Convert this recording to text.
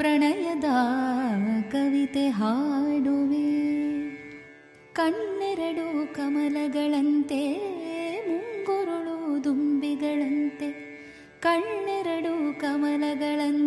ಪ್ರಣಯದ ಕವಿತೆ ಹಾಡುವೆ. ಕಣ್ಣೆರಡು ಕಮಲಗಳಂತೆ ಮುಂಗುರುಳು ದುಂಬಿಗಳಂತೆ ಕಣ್ಣೆರಡು ಕಮಲಗಳಂತೆ.